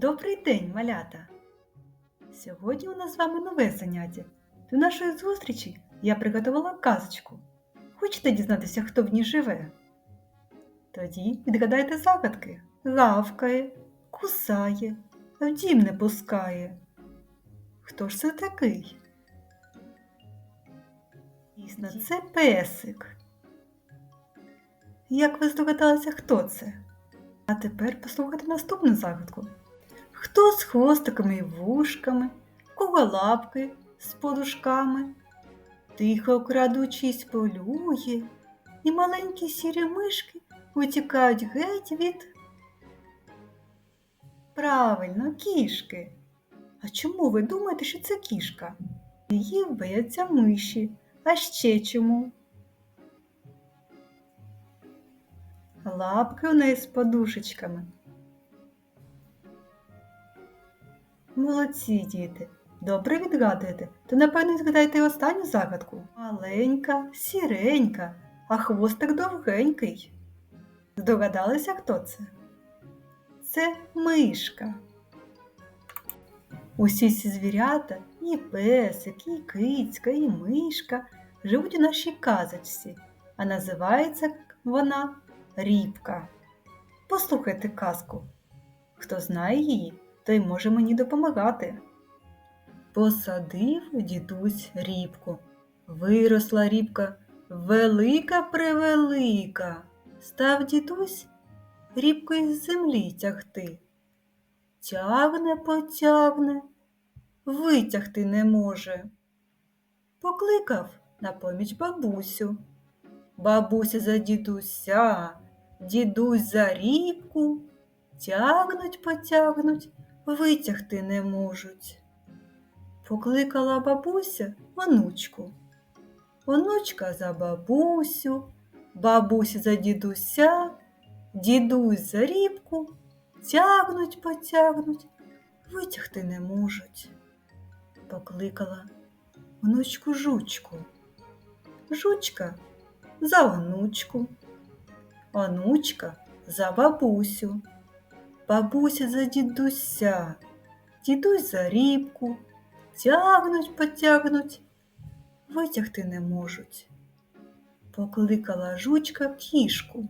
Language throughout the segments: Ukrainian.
Добрий день, малята! Сьогодні у нас з вами нове заняття. До нашої зустрічі я приготувала казочку. Хочете дізнатися, хто в ній живе? Тоді відгадайте загадки. Гавкає, кусає, в дім не пускає. Хто ж це такий? Дійсно, це песик. Як ви здогадалися, хто це? А тепер послухайте наступну загадку. Хто з хвостиками і вушками, кого лапки з подушками, тихо крадучись полює, і маленькі сірі мишки утікають геть від. Правильно, кішки. А чому ви думаєте, що це кішка? Її бояться миші. А ще чому? Лапки у неї з подушечками. Молодці, діти. Добре відгадуєте, то напевно згадайте останню загадку. Маленька, сіренька, а хвостик довгенький. Здогадалися, хто це? Це мишка. Усі ці звірята, і песик, і кицька, і мишка живуть у нашій казочці, а називається вона Рібка. Послухайте казку. Хто знає її, той може мені допомагати. Посадив дідусь рібку. Виросла рібка велика превелика. Став дідусь рібку із землі тягти. Тягне, потягне, витягти не може. Покликав на поміч бабусю. Бабуся за дідуся, дідусь за рібку, тягнуть, потягнуть, витягти не можуть. Покликала бабуся онучку. Онучка за бабусю, бабуся за дідуся, дідусь за рібку, тягнуть, потягнуть, витягти не можуть. Покликала онучку жучку. Жучка за онучку, онучка за бабусю, бабуся за дідуся, дідусь за рібку, тягнуть, потягнуть, витягти не можуть. Покликала жучка кішку,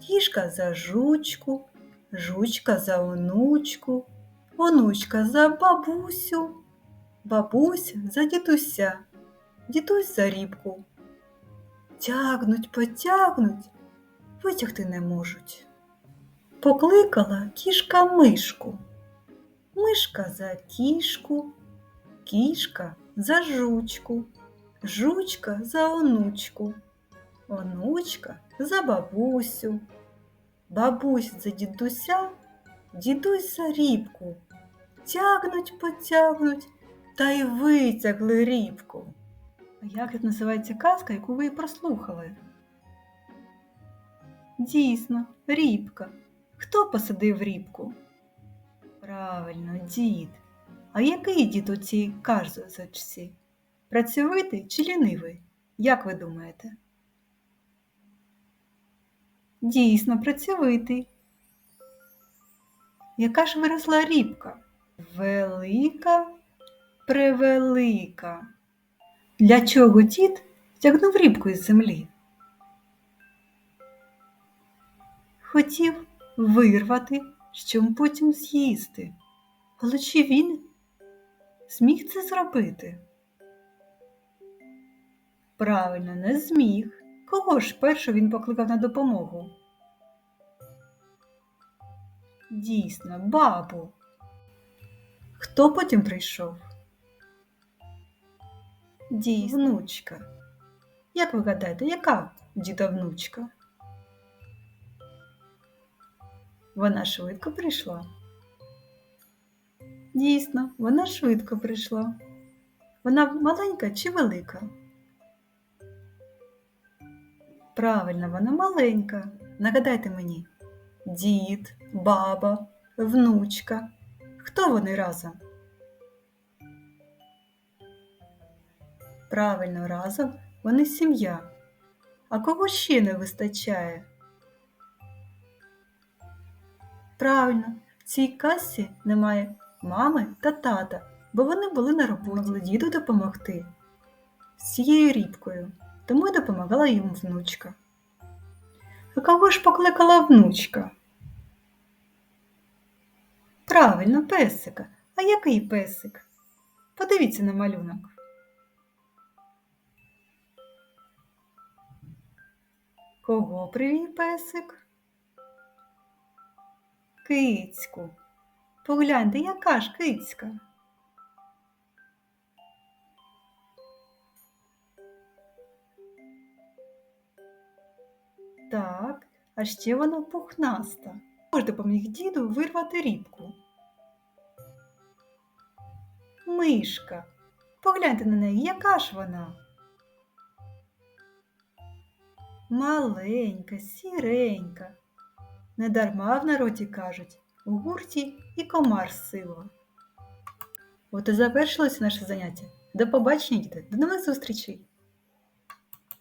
кішка за жучку, жучка за онучку, онучка за бабусю, бабуся за дідуся, дідусь за рібку. Тягнуть, потягнуть, витягти не можуть. Покликала кішка мишку, мишка за кішку, кішка за жучку, жучка за онучку, онучка за бабусю, бабусь за дідуся, дідусь за рібку. Тягнуть, потягнуть та й витягли рібку. А як називається казка, яку ви прослухали? Дійсно, рібка. Хто посадив рібку? Правильно, дід. А який дід у цій казочці? Працьовитий чи лінивий? Як ви думаєте? Дійсно, працьовитий. Яка ж виросла рібка? Велика, превелика. Для чого дід тягнув рібку із землі? Хотів вирвати, щоб потім з'їсти. Але чи він зміг це зробити? Правильно, не зміг. Кого ж перше він покликав на допомогу? Дійсно, бабу. Хто потім прийшов? Дій, внучка. Як ви гадаєте, яка діда внучка? Вона швидко прийшла? Дійсно, вона швидко прийшла. Вона маленька чи велика? Правильно, вона маленька. Нагадайте мені, дід, баба, внучка. Хто вони разом? Правильно, разом вони сім'я. А кого ще не вистачає? Правильно, в цій касі немає мами та тата, бо вони були на роботі. Діду допомогти з цією рібкою, тому й допомагала йому внучка. А кого ж покликала внучка? Правильно, песика. А який песик? Подивіться на малюнок. Кого привів песик? Кицьку. Погляньте, яка ж кицька. Так, а ще вона пухнаста. Ж допоміг діду вирвати рібку? Мишка. Погляньте на неї, яка ж вона? Маленька, сіренька. Недарма в народі кажуть, у гурті і комар сила. От і завершилось наше заняття. До побачення, діти, до нових зустрічей!